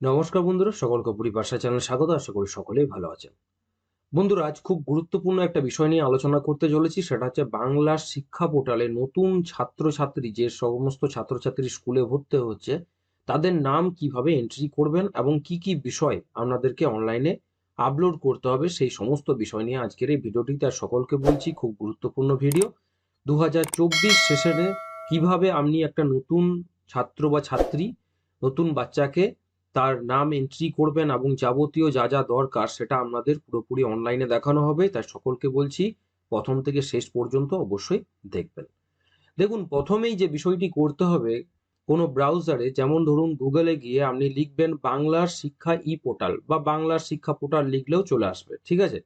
নমস্কার বন্ধুরা, সকলকে পরিভাষা চ্যানেল স্বাগত, আশা করি সকলেই ভালো আছেন। বন্ধুরা, আজ খুব গুরুত্বপূর্ণ একটা বিষয় নিয়ে আলোচনা করতে চলেছি, সেটা হচ্ছে বাংলার শিক্ষা পোর্টালে নতুন ছাত্রছাত্রী, যে সমস্ত ছাত্রছাত্রী স্কুলে ভর্তি হচ্ছে, তাদের নাম কীভাবে এন্ট্রি করবেন এবং কি কি বিষয় আপনাদেরকে অনলাইনে আপলোড করতে হবে, সেই সমস্ত বিষয় নিয়ে আজকের এই ভিডিওটিতে আর সকলকে বলছি, খুব গুরুত্বপূর্ণ ভিডিও দু হাজার চব্বিশ সেশনে কীভাবে আপনি একটা নতুন ছাত্র বা ছাত্রী, নতুন বাচ্চাকে তার নাম এন্ট্রি করবেন এবং যাবতীয় যা যা দরকার সেটা আপনাদের পুরোপুরি অনলাইনে দেখানো হবে। তাই সকলকে বলছি, প্রথম থেকে শেষ পর্যন্ত অবশ্যই দেখবেন। দেখুন, প্রথমেই যে বিষয়টি করতে হবে, কোনো ব্রাউজারে যেমন ধরুন গুগলে গিয়ে আপনি লিখবেন বাংলার শিক্ষা ই পোর্টাল বা বাংলার শিক্ষা পোর্টাল লিখলেও চলে আসবে, ঠিক আছে?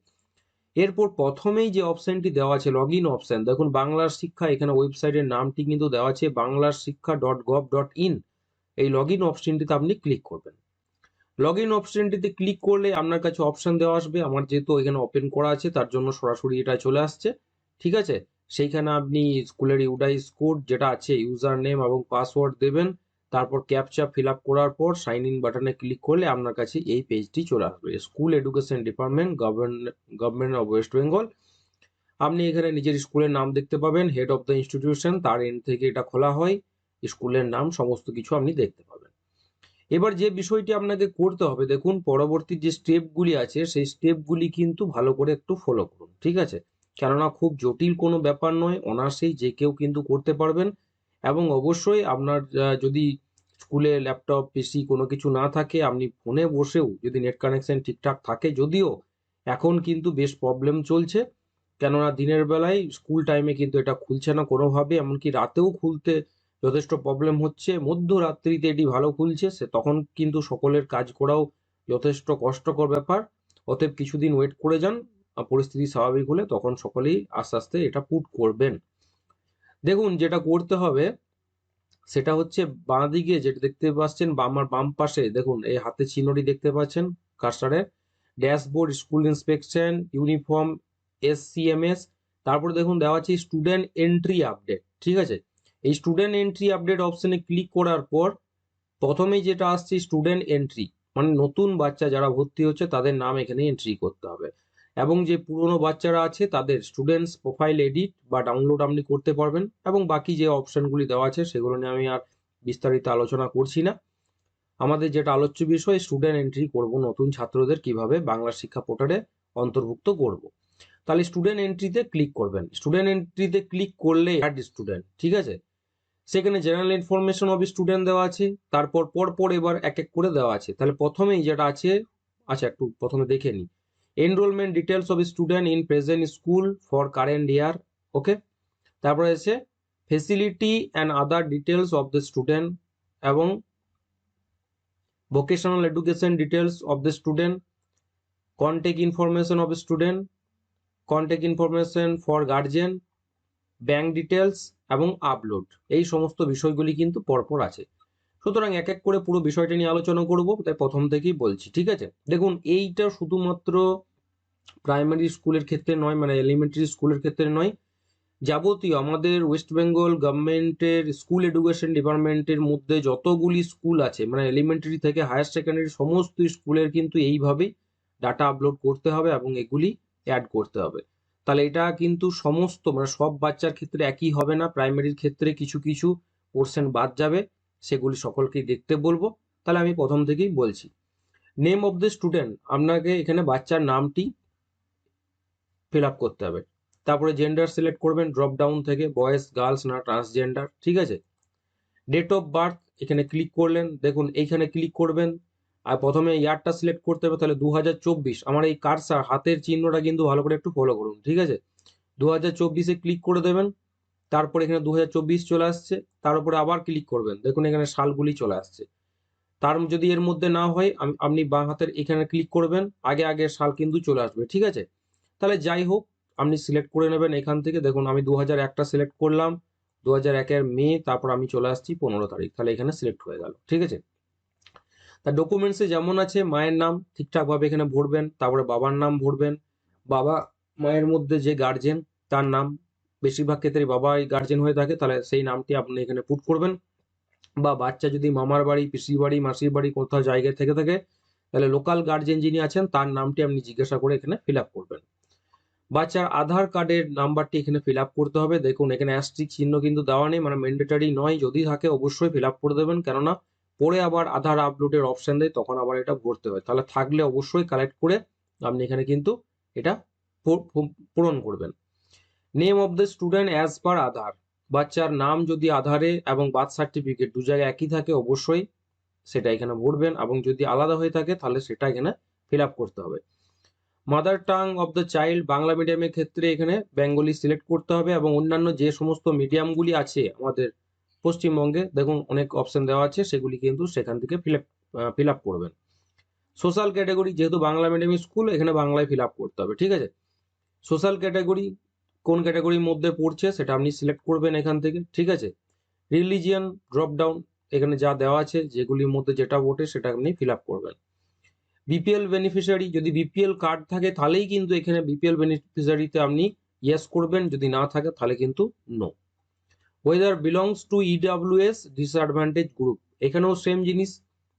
এরপর প্রথমেই যে অপশানটি দেওয়া আছে লগ ইন অপশান দেখুন বাংলার শিক্ষা, এখানে ওয়েবসাইটের নামটি কিন্তু দেওয়া আছে, বাংলার শিক্ষা ডট গভ ডট ইন এই লগ ইন অপশনটিতে আপনি ক্লিক করবেন। লগ ইন অপশনটিতে ক্লিক করলে আপনার কাছে অপশন দেওয়া আসবে। আমার যেহেতু এখানে ওপেন করা আছে, তার জন্য সরাসরি এটা চলে আসছে। ঠিক আছে? সেইখানে আপনি স্কুলের ইউডাইস কোড যেটা আছে ইউজার নেম এবং পাসওয়ার্ড দেবেন। তারপর ক্যাপচা ফিল আপ করার পর সাইন ইন বাটনে ক্লিক করলে আপনার কাছে এই পেজটি চলে আসবে। School education department government of West Bengal আপনি এখানে নিজের স্কুলের নাম দেখতে পাবেন হেড অফ দ্য ইনস্টিটিউশন তার এন্ড থেকে এটা খোলা হয়। স্কুলের নাম, সমস্ত কিছু আপনি দেখতে পাবেন। এবার যে বিষয়টি আপনাকে করতে হবে, দেখুন পরবর্তী যে স্টেপগুলি আছে, সেই স্টেপগুলি কিন্তু ভালো করে একটু ফলো করুন, ঠিক আছে? কেননা খুব জটিল কোনো ব্যাপার নয় অনার্সেই যে কেউ কিন্তু করতে পারবেন এবং অবশ্যই আপনার যদি স্কুলে ল্যাপটপ পিসি কোনো কিছু না থাকে, আপনি ফোনে বসেও যদি নেট কানেকশন ঠিকঠাক থাকে যদিও, এখন কিন্তু বেশ প্রবলেম চলছে। কেননা দিনের বেলায় স্কুল টাইমে কিন্তু এটা খুলছে না কোনোভাবে, এমনকি রাতেও খুলতে যথেষ্ট প্রবলেম হচ্ছে। মধ্যরাত্রিতে এটি ভালো খুলছে, সে তখন কিন্তু সকলের কাজ করাও যথেষ্ট কষ্টকর ব্যাপার। অতএব কিছুদিন ওয়েট করে যান পরিস্থিতি স্বাভাবিক হলে তখন সকলেই আস্তে আস্তে এটা পুট করবেন। দেখুন, যেটা করতে হবে, সেটা হচ্ছে বাঁ দিকে যেটা দেখতে পাচ্ছেন আমার বাম পাশে, দেখুন, এই হাতে চিহ্নটি দেখতে পাচ্ছেন কার্সারের dashboard, school inspection, uniform S C M S তারপরে দেখুন, দেওয়া আছে স্টুডেন্ট এন্ট্রি আপডেট ঠিক আছে? এই স্টুডেন্ট এন্ট্রি আপডেট অপশানে ক্লিক করার পর প্রথমেই যেটা আসছে স্টুডেন্ট এন্ট্রি মানে নতুন বাচ্চা যারা ভর্তি হচ্ছে তাদের নাম এখানে এন্ট্রি করতে হবে। এবং যে পুরনো বাচ্চারা আছে তাদের স্টুডেন্টস প্রোফাইল এডিট বা ডাউনলোড আপনি করতে পারবেন এবং বাকি যে অপশানগুলি দেওয়া আছে সেগুলো নিয়ে আমি আর বিস্তারিত আলোচনা করছি না। আমাদের যেটা আলোচ্য বিষয় স্টুডেন্ট এন্ট্রি করব নতুন ছাত্রদের কীভাবে বাংলা শিক্ষা পোর্টালে অন্তর্ভুক্ত করব। তাহলে স্টুডেন্ট এন্ট্রিতে ক্লিক করবেন। স্টুডেন্ট এন্ট্রিতে ক্লিক করলে অ্যাড স্টুডেন্ট ঠিক আছে? সেখানে জেনারেল ইনফরমেশন অফ স্টুডেন্ট দেওয়া আছে, তারপর পর পর এবার এক এক করে দেওয়া আছে। তাহলে প্রথমেই যেটা আছে আচ্ছা একটু প্রথমে দেখে নিই। Enrolment details of student in present school for current year okay তারপরে আছে facility and other details of the student এবং vocational education details of the student contact information of student contact information for guardian bank details এবং upload এই সমস্ত বিষয়গুলি কিন্তু পরপর আছে। সুতরাং এক এক করে পুরো বিষয়টা নিয়ে আলোচনা করব, তাই প্রথম থেকেই বলছি, ঠিক আছে? দেখুন, এইটা শুধুমাত্র প্রাইমারি স্কুলের ক্ষেত্রে নয় মানে এলিমেন্টারি স্কুলের ক্ষেত্রে নয়, যাবতীয় আমাদের ওয়েস্ট বেঙ্গল গভর্নমেন্টের স্কুল এডুকেশন ডিপার্টমেন্টের মধ্যে যতগুলি স্কুল আছে মানে এলিমেন্টারি থেকে হায়ার সেকেন্ডারি সমস্ত স্কুলের কিন্তু এইভাবেই ডাটা আপলোড করতে হবে এবং এগুলি অ্যাড করতে হবে। তাহলে এটা কিন্তু সমস্ত মানে সব বাচ্চার ক্ষেত্রে একই হবে না। প্রাইমারির ক্ষেত্রে কিছু কিছু পোর্শন বাদ যাবে। সেগুলি সকলকেই দেখতে বলব। তাহলে আমি প্রথম থেকেই বলছি। নেম অফ দ্য স্টুডেন্ট আপনাকে এখানে বাচ্চার নামটি ফিল আপ করতে হবে। তারপরে জেন্ডার সিলেক্ট করবেন ড্রপ ডাউন থেকে বয়েজ গার্লস না ট্রান্সজেন্ডার ঠিক আছে? ডেট অফ বার্থ এখানে ক্লিক করলেন। দেখুন, এইখানে ক্লিক করবেন। আর প্রথমে ইয়ারটা সিলেক্ট করতে হবে তাহলে দু আমার এই কারসার হাতের চিহ্নটা কিন্তু ভালো করে একটু ফলো করুন, ঠিক আছে? দু হাজার ক্লিক করে দেবেন, তারপর এখানে দু চলে আসছে, তার উপরে আবার ক্লিক করবেন। দেখুন এখানে সালগুলি চলে আসছে। তার যদি এর মধ্যে না হয় আপনি বাঁ হাতের এখানে ক্লিক করবেন, আগে আগে সাল কিন্তু চলে আসবে, ঠিক আছে? তাহলে যাই হোক, আপনি সিলেক্ট করে নেবেন এখান থেকে। দেখুন আমি দু হাজার একটা সিলেক্ট করলাম দু হাজার মে, তারপর আমি চলে আসছি পনেরো তারিখ, তাহলে এখানে সিলেক্ট হয়ে গেল, ঠিক আছে? তা ডকুমেন্টসে যেমন আছে, মায়ের নাম ঠিকঠাকভাবে এখানে ভরবেন, তারপরে বাবার নাম ভরবেন, বাবা মায়ের মধ্যে যে গার্জেন তার নাম বেশিরভাগ ক্ষেত্রে বাবাই গার্জেন হয়ে থাকে, তাহলে সেই নামটি আপনি এখানে পুট করবেন। বা বাচ্চা যদি মামার বাড়ি, পিসির বাড়ি, মাসির বাড়ি কোথাও জায়গায় থেকে থাকে, তাহলে লোকাল গার্জেন যিনি আছেন, তার নামটি আপনি জিজ্ঞাসা করে এখানে ফিল করবেন। বাচ্চার আধার কার্ডের নাম্বারটি এখানে ফিল করতে হবে। দেখুন, এখানে অ্যাস্ট্রিক চিহ্ন কিন্তু দেওয়া নেই মানে ম্যান্ডেটারি নয়, যদি থাকে অবশ্যই ফিল করে দেবেন। কেননা পরে আবার আধার আপলোডের অপশন দেয়, তখন আবার এটা ভরতে হয়। তাহলে থাকলে অবশ্যই কালেক্ট করে আপনি এখানে কিন্তু এটা পূরণ করবেন। Name of the student as per Aadhaar. বাচ্চার নাম যদি আধারে এবং বার্থ সার্টিফিকেট দু জায়গায় একই থাকে, অবশ্যই সেটা এখানে ভরবেন এবং যদি আলাদা হয়ে থাকে, তাহলে সেটা এখানে ফিল আপ করতে হবে। Mother tongue of the child Bangla মিডিয়ামের ক্ষেত্রে এখানে বেঙ্গলি সিলেক্ট করতে হবে এবং অন্যান্য যে সমস্ত মিডিয়ামগুলি আছে আমাদের পশ্চিমবঙ্গে দেখুন অনেক অপশন দেওয়া আছে, সেগুলি কিন্তু সেখান থেকে ফিল আপ ফিল আপ করবেন। সোশ্যাল ক্যাটাগরি যেহেতু বাংলা মিডিয়াম স্কুল এখানে বাংলায় ফিল আপ করতে হবে, ঠিক আছে? সোশ্যাল ক্যাটাগরি কোন ক্যাটাগরির মধ্যে পড়ছে সেটা আপনি সিলেক্ট করবেন এখান থেকে, ঠিক আছে? রিলিজিয়ান ড্রপ ডাউন এখানে যা দেওয়া আছে, যেগুলির মধ্যে যেটা ওঠে সেটা আপনি ফিল আপ করবেন। বিপিএল বেনিফিশিয়ারি যদি বিপিএল কার্ড থাকে, তাহলেই কিন্তু এখানে বিপিএল বেনিফিশিয়ারিতে আপনি ইয়েস করবেন, যদি না থাকে, তাহলে কিন্তু no whether belongs to EWS disadvantage group এখানেও সেম জিনিস,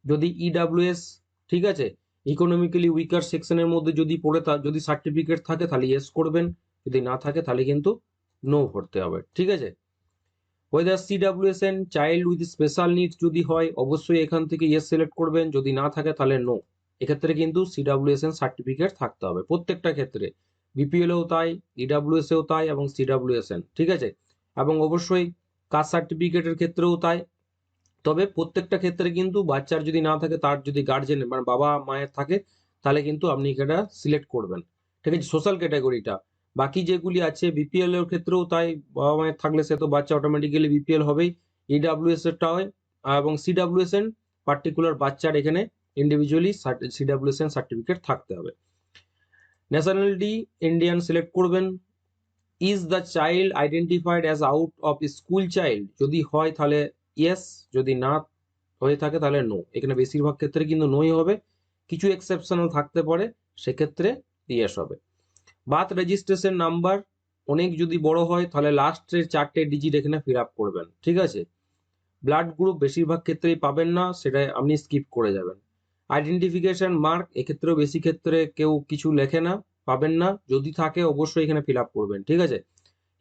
যদি ইডাব্লিউএস ঠিক আছে? ইকোনমিক্যালি উইকার সেকশনের মধ্যে যদি পড়ে যদি সার্টিফিকেট থাকে, তাহলে ইয়েস করবেন। যদি না থাকে, তাহলে কিন্তু নো ভরতে হবে, ঠিক আছে? Whether CWSN child with special needs যদি হয়, অবশ্যই এখান থেকে ইয়েস সিলেক্ট করবেন। যদি না থাকে, তাহলে নো এক্ষেত্রে কিন্তু সিডাব্লিউএসএন সার্টিফিকেট থাকতে হবে প্রত্যেকটা ক্ষেত্রে। বিপিএলেও তাই ইডাব্লিউএসএও তাই এবং সিডাব্লিউএসএন ঠিক আছে? এবং অবশ্যই কাস্ট সার্টিফিকেটের ক্ষেত্রেও তাই। তবে প্রত্যেকটা ক্ষেত্রে কিন্তু বাচ্চার যদি না থাকে, তার যদি গার্জেন মানে বাবা মায়ের থাকে, তাহলে কিন্তু আপনি এটা সিলেক্ট করবেন। ঠিক আছে? সোশ্যাল ক্যাটাগরিটা বাকি যেগুলি আছে বিপিএল এর ক্ষেত্রেও তাই বাবা মায়ের থাকলে সে তো বাচ্চা অটোমেটিক্যালি বিপিএল হবেই। ইডাব্লিউএস এরটা হয়। এবং সিডাব্লিউএসএন পার্টিকুলার বাচ্চার এখানে ইন্ডিভিজুয়ালি সিডাব্লিউএসএন সার্টিফিকেট থাকতে হবে। ন্যাশনালিটি ইন্ডিয়ান সিলেক্ট করবেন। Is the child identified as out of school child যদি হয় তাহলে ইয়েস যদি না হয়ে থাকে তাহলে নো এখানে বেশিরভাগ ক্ষেত্রে কিন্তু নোই হবে। কিছু এক্সেপশনাল থাকতে পারে, সেক্ষেত্রে ইয়েস হবে। বার্থ রেজিস্ট্রেশন নাম্বার অনেক যদি বড় হয়, তাহলে লাস্টের চারটে ডিজিট এখানে ফিল আপ করবেন। ঠিক আছে? ব্লাড গ্রুপ বেশিরভাগ ক্ষেত্রেই পাবেন না সেটা আপনি স্কিপ করে যাবেন। আইডেন্টিফিকেশন মার্ক এক্ষেত্রেও বেশি ক্ষেত্রে কেউ কিছু লেখে না। পাবেন না। যদি থাকে অবশ্যই এখানে ফিল করবেন, ঠিক আছে?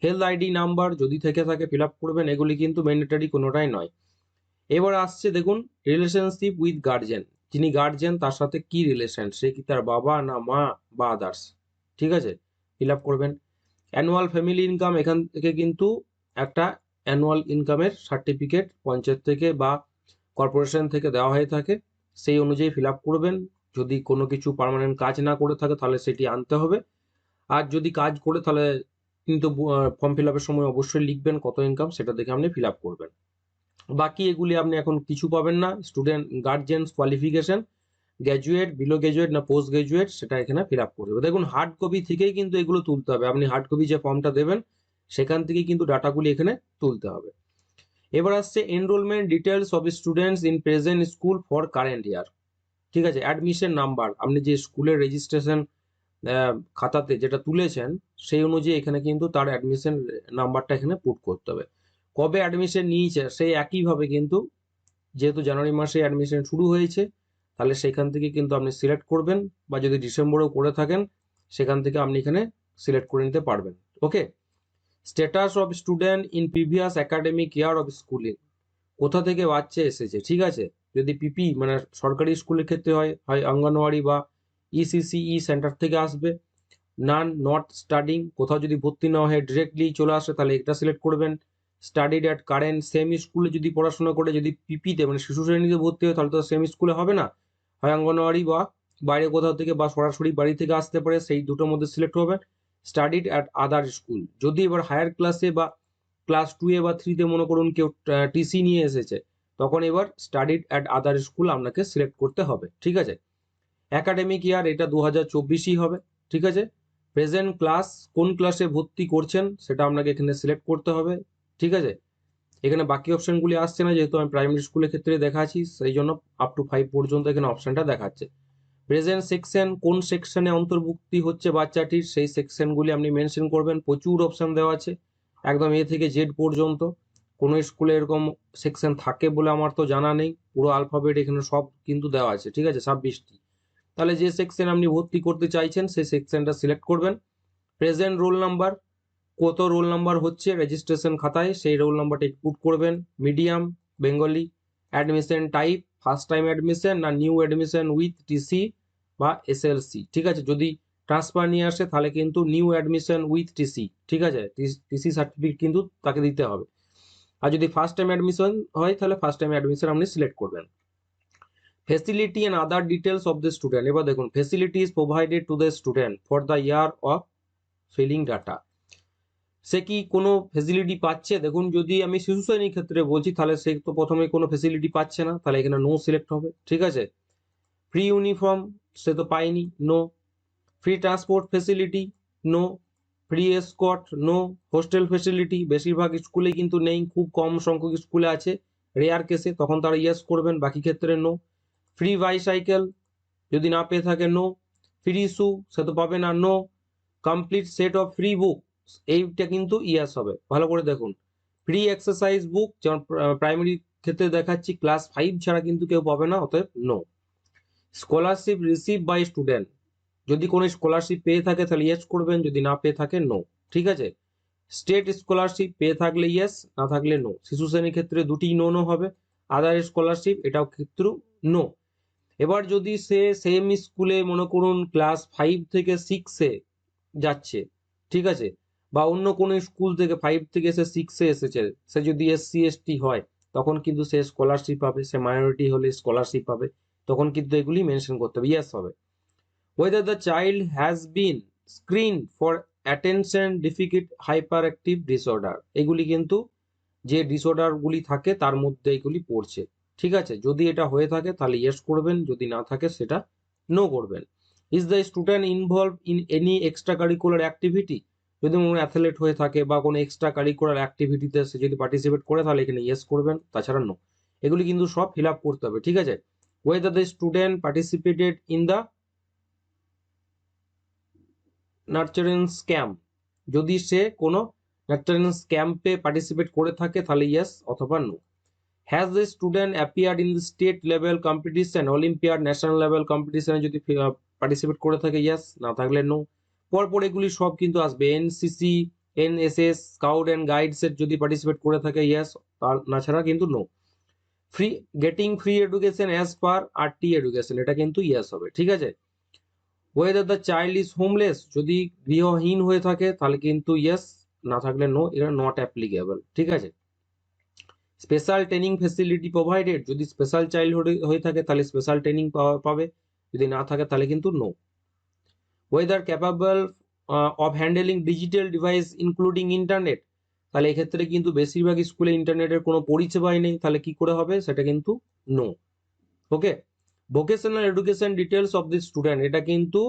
হেলথ আইডি নাম্বার যদি থেকে থাকে ফিল করবেন, এগুলি কিন্তু ম্যান্ডেটারি কোনোটাই নয়। এবার আসছে দেখুন রিলেশনশিপ উইথ গার্জেন যিনি গার্জেন তার সাথে কি রিলেশন সে কি তার বাবা না মা বা আদার্স ঠিক আছে? ফিল করবেন। অ্যানুয়াল ফ্যামিলি ইনকাম এখান থেকে কিন্তু একটা অ্যানুয়াল ইনকামের সার্টিফিকেট পঞ্চায়েত থেকে বা কর্পোরেশন থেকে দেওয়া হয়ে থাকে। সেই অনুযায়ী ফিল করবেন। যদি কোনো কিছু পার্মানেন্ট কাজ না করে থাকে তাহলে সেটি আনতে হবে। আর যদি কাজ করে তাহলে কিন্তু ফর্ম ফিল আপের সময় অবশ্যই লিখবেন কত ইনকাম সেটা দেখে আপনি ফিল আপ করবেন। বাকি এগুলি আপনি এখন কিছু পাবেন না student guardians qualification graduate below graduate না পোস্ট গ্র্যাজুয়েট সেটা এখানে ফিল আপ করে দেবে। দেখুন হার্ড কপি থেকেই কিন্তু এগুলো তুলতে হবে। আপনি হার্ড কপি যে ফর্মটা দেবেন সেখান থেকেই কিন্তু ডাটাগুলি এখানে তুলতে হবে। এবার আসছে enrolment details of students in present school for current year ঠিক আছে? অ্যাডমিশন নাম্বার আপনি যে স্কুলের রেজিস্ট্রেশন খাতাতে যেটা তুলেছেন, সেই অনুযায়ী এখানে কিন্তু তার অ্যাডমিশন নাম্বারটা এখানে পুট করতে হবে। কবে অ্যাডমিশন নিয়েছে, সেই একইভাবে কিন্তু যেহেতু জানুয়ারি মাসে অ্যাডমিশন শুরু হয়েছে, তাহলে সেখান থেকে কিন্তু আপনি সিলেক্ট করবেন বা যদি ডিসেম্বরেও করে থাকেন, সেখান থেকে আপনি এখানে সিলেক্ট করে নিতে পারবেন। Okay status of student in previous academic year of schooling কোথা থেকে বাচ্চা এসেছে, ঠিক আছে? যদি পিপি মানে সরকারি স্কুলের ক্ষেত্রে হয় হয় অঙ্গনওয়াড়ি বা E ইসিসিই সেন্টার থেকে আসবে। নান নট স্টাডিং কোথাও যদি ভর্তি না হয় ডিরেক্টলি চলে আসে, তাহলে এটা সিলেক্ট করবেন। স্টাডিড অ্যাট কারেন্ট সেম স্কুলে যদি পড়াশোনা করে, যদি পিপিতে মানে শিশু শ্রেণীতে ভর্তি হয়, তাহলে তো সেম স্কুলে হবে না। হয় অঙ্গনওয়াড়ি বা বাইরে কোথাও থেকে বা সরাসরি বাড়ি থেকে আসতে পারে, সেই দুটোর মধ্যে সিলেক্ট হবে স্টাডিড অ্যাট আদার স্কুল যদি এবার হায়ার ক্লাসে বা ক্লাস টুয়ে বা থ্রিতে মনে করুন কেউ টিসি নিয়ে এসেছে তখন এবার স্টাডিড অ্যাট আদার স্কুল আপনাকে সিলেক্ট করতে হবে, ঠিক আছে? একাডেমিক ইয়ার এটা দু হাজার চব্বিশই হবে, ঠিক আছে? প্রেজেন্ট ক্লাস কোন ক্লাসে ভর্তি করছেন সেটা আপনাকে এখানে সিলেক্ট করতে হবে, ঠিক আছে? এখানে বাকি অপশানগুলি আসছে না, যেহেতু আমি প্রাইমারি স্কুলের ক্ষেত্রে দেখাচ্ছি, সেই জন্য আপ টু ফাইভ পর্যন্ত এখানে অপশানটা দেখাচ্ছে। প্রেজেন্ট সেকশন কোন সেকশনে অন্তর্ভুক্তি হচ্ছে বাচ্চাটির, সেই সেকশনগুলি আপনি মেনশন করবেন, প্রচুর অপশান দেওয়া আছে, একদম এ থেকে জেড পর্যন্ত। কোনো স্কুলে এরকম সেকশন থাকে বলে আমার তো জানা নেই। পুরো আলফাবেট এখানে সব কিন্তু দেওয়া আছে, ঠিক আছে? ছাব্বিশটি। তাহলে যে সেকশন আপনি ভর্তি করতে চাইছেন, সেই সেকশনটা সিলেক্ট করবেন। প্রেজেন্ট রোল নাম্বার কত রোল নাম্বার হচ্ছে রেজিস্ট্রেশন খাতায়, সেই রোল নাম্বারটা ইনপুট করবেন। Medium Bengali admission type first time admission না নিউ অ্যাডমিশন উইথ টিসি বা এসএলসি ঠিক আছে? যদি ট্রান্সফার নিয়ে আসে, তাহলে কিন্তু নিউ অ্যাডমিশন উইথ টিসি ঠিক আছে? টিসি সার্টিফিকেট কিন্তু তাকে দিতে হবে। আর যদি ফার্স্ট টাইম অ্যাডমিশন হয়, তাহলে ফার্স্ট টাইম অ্যাডমিশন আপনি সিলেক্ট করবেন। Facility and other details of the student এবার দেখুন facility is provided to the student for the year of filling data সে কি কোনো ফেসিলিটি পাচ্ছে? দেখুন, যদি আমি শিশু শ্রেণির ক্ষেত্রে বলছি, তাহলে সে তো প্রথমে কোনো ফেসিলিটি পাচ্ছে না, তাহলে এখানে নো সিলেক্ট হবে, ঠিক আছে? ফ্রি ইউনিফর্ম সে তো পায়নি no free transport facility no free escort no hostel facility বেশিরভাগ স্কুলে কিন্তু নেই, খুব কম সংখ্যক স্কুলে আছে রেয়ার কেসে তখন তারা ইয়েস করবেন, বাকি ক্ষেত্রে নো ফ্রি বাইসাইকেল যদি না পেয়ে থাকে নো ফ্রি শু সে তো পাবে না no complete set of free book এইটা কিন্তু ইয়াস হবে, ভালো করে দেখুন। ফ্রি এক্সারসাইজ বুক যেমন প্রাইমারি ক্ষেত্রে দেখাচ্ছি ক্লাস ফাইভ ছাড়া কিন্তু কেউ পাবে না, অতএব no scholarship receive by student যদি কোনো স্কলারশিপ পেয়ে থাকে, তাহলে ইয়েস করবেন, যদি না পেয়ে থাকে নো ঠিক আছে? স্টেট স্কলারশিপ পেয়ে থাকলে ইয়েস না থাকলে নো শিশু শ্রেণির ক্ষেত্রে দুটি নো নো হবে আদার স্কলারশিপ এটাও ক্ষেত্রেও নো এবার যদি সে সেম স্কুলে মনে করুন ক্লাস ফাইভ থেকে সিক্সে যাচ্ছে, ঠিক আছে? বা অন্য কোনো স্কুল থেকে ফাইভ থেকে সে সিক্সে এসেছে, সে যদি এসসি এসটি হয়, তখন কিন্তু সে স্কলারশিপ পাবে, সে মাইনরিটি হলে স্কলারশিপ পাবে, তখন কিন্তু এগুলি মেনশন করতে হবে ইয়াস হবে। Whether the child has been screened for attention deficit hyperactive disorder. এগুলি কিন্তু যে ডিসঅর্ডারগুলি থাকে, তার মধ্যে এগুলি পড়ছে। ঠিক আছে? যদি এটা হয়ে থাকে, তাহলে ইয়েস করবেন, যদি না থাকে, সেটা নো করবেন। Is the student involve in any extra curricular activity যদি কোনো অ্যাথলেট হয়ে থাকে বা কোনো এক্সট্রা কারিকুলার অ্যাক্টিভিটিতে সে যদি পার্টিসিপেট করে, তাহলে এখানে ইয়েস করবেন, তাছাড়া নো এগুলি কিন্তু সব ফিল আপ করতে হবে, ঠিক আছে? Whether the student participated in the nurturance camp যদি সে কোনো নার্চারেন্স ক্যাম্পে পার্টিসিপেট করে থাকে, তাহলে ইয়েস অথবা no has the student appeared in the state level competition olympiad national level কম্পিটিশনে যদি পার্টিসিপেট করে থাকে ইয়েস না থাকলে নো পরপর এগুলি সব কিন্তু আসবে। এনসিসি এনএসএস স্কাউট অ্যান্ড গাইডসের যদি পার্টিসিপেট করে থাকে ইয়েস তার, না ছাড়া কিন্তু no free getting free education as per R T education এটা কিন্তু ইয়েস হবে, ঠিক আছে? Whether the child is homeless যদি গৃহহীন হয়ে থাকে, তাহলে কিন্তু ইয়েস না থাকলে নো এটা নট অ্যাপ্লিকেবল ঠিক আছে? স্পেশাল ট্রেনিং ফেসিলিটি প্রোভাইডেড যদি স্পেশাল চাইল্ডহুড হয়ে থাকে, তাহলে স্পেশাল ট্রেনিং পাবে, যদি না থাকে, তাহলে কিন্তু no whether capable of handling digital device including internet তাহলে এক্ষেত্রে কিন্তু বেশিরভাগ স্কুলে ইন্টারনেটের কোনো পরিষেবাই নেই, তাহলে কি করে হবে? সেটা কিন্তু no okay vocational education details of the student এটা কিন্তু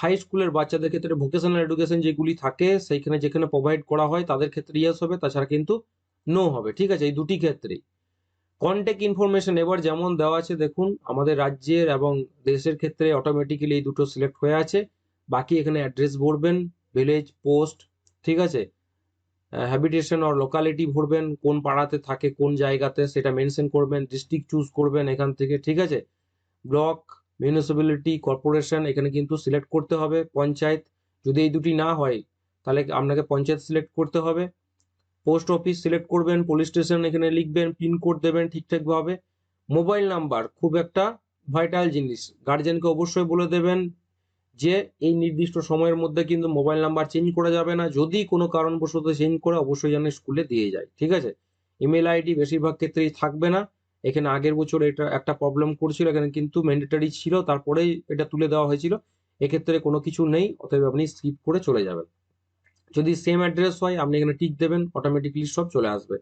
হাই স্কুলের বাচ্চাদের ক্ষেত্রে ভোকেশনাল এডুকেশন যেগুলি থাকে, সেইখানে যেখানে প্রোভাইড করা হয়, তাদের ক্ষেত্রে ইয়েস হবে, তাছাড়া কিন্তু নো হবে, ঠিক আছে? এই দুটি ক্ষেত্রেই। কন্ট্যাক্ট ইনফরমেশন এবার যেমন দেওয়া আছে, দেখুন, আমাদের রাজ্যের এবং দেশের ক্ষেত্রে অটোমেটিক্যালি এই দুটো সিলেক্ট হয়ে আছে। বাকি এখানে অ্যাড্রেস ভরবেন ভিলেজ পোস্ট ঠিক আছে? হ্যাবিটেশন আর লোকালিটি ভরবেন, কোন পাড়াতে থাকে, কোন জায়গাতে, সেটা মেনশন করবেন ডিস্ট্রিক্ট চুজ করবেন এখান থেকে, ঠিক আছে? ব্লক মিউনিসিপ্যালিটি কর্পোরেশন এখানে কিন্তু সিলেক্ট করতে হবে, পঞ্চায়েত, যদি এই দুটি না হয়, তাহলে আপনাকে পঞ্চায়েত সিলেক্ট করতে হবে। পোস্ট অফিস সিলেক্ট করবেন পুলিশ স্টেশন এখানে লিখবেন পিনকোড দেবেন ঠিকঠাকভাবে। মোবাইল নাম্বার খুব একটা ভাইটাল জিনিস। গার্জেনকে অবশ্যই বলে দেবেন যে এই নির্দিষ্ট সময়ের মধ্যে কিন্তু মোবাইল নাম্বার চেঞ্জ করা যাবে না। যদি কোনো কারণবশত চেঞ্জ করে, অবশ্যই যেন স্কুলে দিয়ে যায়, ঠিক আছে? ইমেল আইডি বেশিরভাগ ক্ষেত্রেই থাকবে না। এখানে আগের বছর এটা একটা প্রবলেম করছিল, এখানে কিন্তু ম্যান্ডেটারি ছিল, তারপরেই এটা তুলে দেওয়া হয়েছিল। এক্ষেত্রে কোনো কিছু নেই, অতএব আপনি স্কিপ করে চলে যাবেন। যদি সেম অ্যাড্রেস হয়, আপনি এখানে টিক দেবেন অটোমেটিকলি সব চলে আসবে।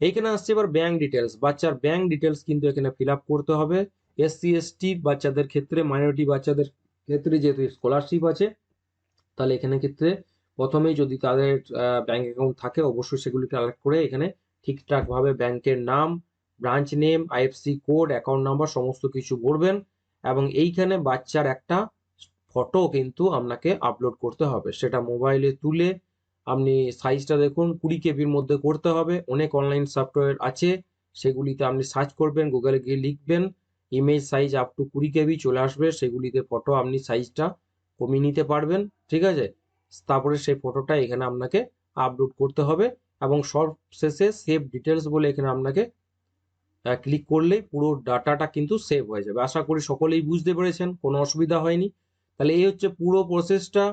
এইখানে আসছে এবার ব্যাংক ডিটেলস বাচ্চার ব্যাংক ডিটেলস কিন্তু এখানে ফিল করতে হবে। এসসি এসটি বাচ্চাদের ক্ষেত্রে মাইনরিটি বাচ্চাদের ক্ষেত্রে যেহেতু স্কলারশিপ আছে, তাহলে এখানে ক্ষেত্রে প্রথমেই যদি তাদের ব্যাংক অ্যাকাউন্ট থাকে, অবশ্যই সেগুলি কালেক্ট করে এখানে ঠিকঠাকভাবে ব্যাংকের নাম branch name IFC code account number সমস্ত কিছু ভরবেন এবং এইখানে বাচ্চার একটা ফটো কিন্তু আপনাকে আপলোড করতে হবে। সেটা মোবাইলে তুলে আপনি সাইজটা দেখুন, কুড়ি কেবির মধ্যে করতে হবে। অনেক অনলাইন সফটওয়্যার আছে, সেগুলিতে আপনি সার্চ করবেন গুগলে গিয়ে লিখবেন ইমেজ সাইজ আপ টু কুড়ি কেবি চলে আসবে, সেগুলিতে ফটো আপনি সাইজটা কমিয়ে নিতে পারবেন, ঠিক আছে? তারপরে সেই ফটোটা এখানে আপনাকে আপলোড করতে হবে এবং সব শেষে সেভ ডিটেলস বলে এখানে আপনাকে ক্লিক করলেই পুরো ডাটাটা কিন্তু সেভ হয়ে যাবে। আশা করি সকলেই বুঝতে পেরেছেন, কোনো অসুবিধা হয়নি। তাহলে এই হচ্ছে পুরো প্রসেসটা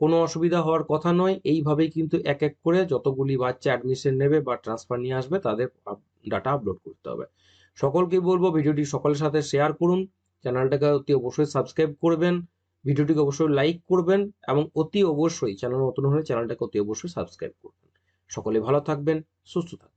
কোনো অসুবিধা হওয়ার কথা নয়। এইভাবেই কিন্তু এক এক করে যতগুলি বাচ্চা অ্যাডমিশন নেবে বা ট্রান্সফার নিয়ে আসবে, তাদের ডাটা আপলোড করতে হবে। সকলকে বলব ভিডিওটি সকলের সাথে শেয়ার করুন। চ্যানেলটাকে অতি অবশ্যই সাবস্ক্রাইব করবেন। ভিডিওটিকে অবশ্যই লাইক করবেন এবং অতি অবশ্যই, চ্যানেল নতুন হলে চ্যানেলটাকে অতি অবশ্যই সাবস্ক্রাইব করবেন। সকলে ভালো থাকবেন, সুস্থ থাকবেন।